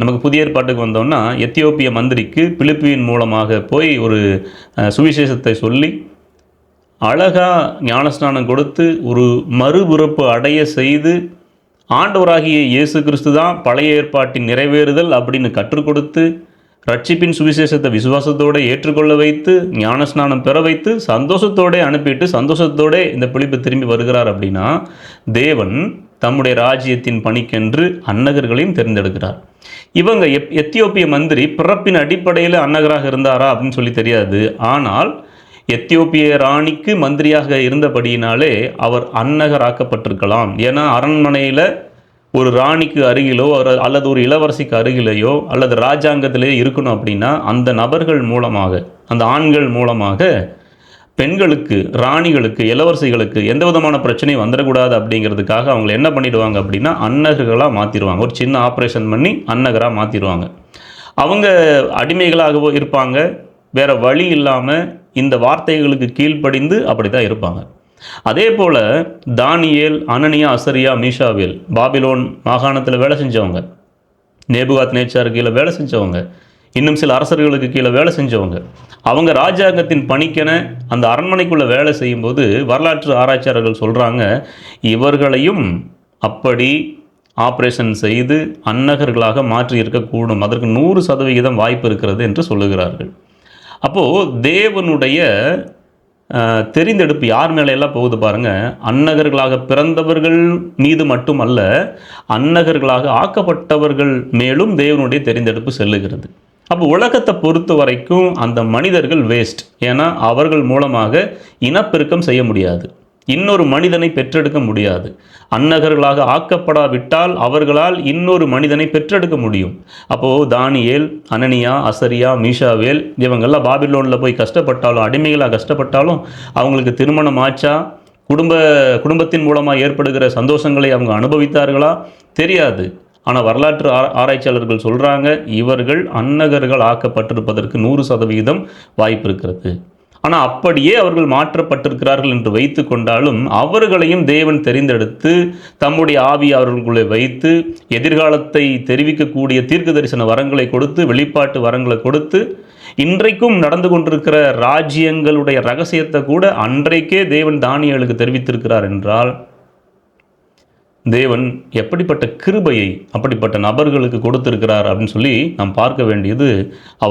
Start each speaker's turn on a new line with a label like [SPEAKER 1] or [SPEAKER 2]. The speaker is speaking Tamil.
[SPEAKER 1] நமக்கு புதிய ஏற்பாட்டுக்கு வந்தோம்னா எத்தியோப்பிய மந்திரிக்கு பிலிப்பியின் மூலமாக போய் ஒரு சுவிசேஷத்தை சொல்லி அழகா ஞானஸ்நானம் கொடுத்து ஒரு மறுபிறப்பு அடைய செய்து ஆண்டவராகிய இயேசு கிறிஸ்து தான் பழைய ஏற்பாட்டின் நிறைவேறுதல் அப்படின்னு கற்றுக் கொடுத்து ரட்சிப்பின் சுவிசேஷத்தை விசுவாசத்தோடு ஏற்றுக்கொள்ள வைத்து ஞானஸ்நானம் பெற வைத்து சந்தோஷத்தோடே அனுப்பிட்டு சந்தோஷத்தோடே இந்த பிழிப்பு திரும்பி வருகிறார் அப்படின்னா தேவன் தம்முடைய ராஜ்யத்தின் பணிக்கென்று அன்னகர்களையும் தேர்ந்தெடுக்கிறார். இவங்க எப் எத்தியோப்பிய மந்திரி பிறப்பின் அடிப்படையில் அன்னகராக இருந்தாரா அப்படின்னு சொல்லி தெரியாது. ஆனால் எத்தியோப்பிய ராணிக்கு மந்திரியாக இருந்தபடியினாலே அவர் அன்னகராக்கப்பட்டிருக்கலாம். ஏன்னா அரண்மனையில் ஒரு ராணிக்கு அருகிலோ அல்லது ஒரு இளவரசிக்கு அருகிலேயோ அல்லது ராஜாங்கத்திலேயோ இருக்கணும் அப்படின்னா அந்த நபர்கள் மூலமாக அந்த ஆண்கள் மூலமாக பெண்களுக்கு ராணிகளுக்கு இளவரசிகளுக்கு எந்த விதமான பிரச்சனையும் வந்துடக்கூடாது அப்படிங்கிறதுக்காக அவங்க என்ன பண்ணிடுவாங்க அப்படின்னா அன்னகர்களாக மாற்றிடுவாங்க ஒரு சின்ன ஆப்ரேஷன் பண்ணி அன்னகராக மாற்றிடுவாங்க அவங்க அடிமைகளாகவோ இருப்பாங்க. வேற வழி இல்லாமல் இந்த வார்த்தைகளுக்கு கீழ்ப்படிந்து அப்படி தான் இருப்பாங்க. அதே போல் Daniel Ananias Azariah Mishael Babylon மாகாணத்தில் வேலை செஞ்சவங்க. நேபுகாத் நேச்சார் கீழே வேலை செஞ்சவங்க. இன்னும் சில அரசர்களுக்கு கீழே வேலை செஞ்சவங்க. அவங்க ராஜாங்கத்தின் பணிக்கென அந்த அரண்மனைக்குள்ளே வேலை செய்யும்போது வரலாற்று ஆராய்ச்சியாளர்கள் சொல்கிறாங்க இவர்களையும் அப்படி ஆப்ரேஷன் செய்து அன்னகர்களாக மாற்றி இருக்கக்கூடும் அதற்கு நூறு சதவிகிதம் வாய்ப்பு இருக்கிறது என்று சொல்லுகிறார்கள். அப்போது தேவனுடைய தெரிந்தெடுப்பு யார் மேலையெல்லாம் போகுது பாருங்கள் அன்னகர்களாக பிறந்தவர்கள் மீது மட்டுமல்ல அன்னகர்களாக ஆக்கப்பட்டவர்கள் மேலும் தேவனுடைய தெரிந்தெடுப்பு செல்லுகிறது. அப்போ உலகத்தை பொறுத்த வரைக்கும் அந்த மனிதர்கள் வேஸ்ட் ஏன்னா அவர்கள் மூலமாக இனப்பெருக்கம் செய்ய முடியாது. இன்னொரு மனிதனை பெற்றெடுக்க முடியாது. அன்னகர்களாக ஆக்கப்படாவிட்டால் அவர்களால் இன்னொரு மனிதனை பெற்றெடுக்க முடியும். அப்போது தானியேல் அனனியா அசரியா மீஷாவேல் இவங்கெல்லாம் பாபிலோனில் போய் கஷ்டப்பட்டாலும் அடிமைகளாக கஷ்டப்பட்டாலும் அவங்களுக்கு திருமணம் ஆச்சா? குடும்ப குடும்பத்தின் மூலமாக ஏற்படுகிற சந்தோஷங்களை அவங்க அனுபவித்தார்களா? தெரியாது. ஆனால் வரலாற்று ஆராய்ச்சியாளர்கள் சொல்கிறாங்க இவர்கள் அன்னகர்கள் ஆக்கப்பட்டிருப்பதற்கு நூறு சதவீதம் வாய்ப்பு இருக்கிறது. ஆனால் அப்படியே அவர்கள் மாற்றப்பட்டிருக்கிறார்கள் என்று வைத்து கொண்டாலும் அவர்களையும் தேவன் தெரிந்தெடுத்து தம்முடைய ஆவி அவர்களுக்குள்ளே வைத்து எதிர்காலத்தை தெரிவிக்கக்கூடிய தீர்க்க தரிசன வரங்களை கொடுத்து வெளிப்பாட்டு வரங்களை கொடுத்து இன்றைக்கும் நடந்து கொண்டிருக்கிற ராஜ்யங்களுடைய ரகசியத்தை கூட அன்றைக்கே தேவன் தானியலுக்கு தெரிவித்திருக்கிறார் என்றால் தேவன் எப்படிப்பட்ட கிருபையை அப்படிப்பட்ட நபர்களுக்கு கொடுத்திருக்கிறார் அப்படின்னு சொல்லி நாம் பார்க்க வேண்டியது அவ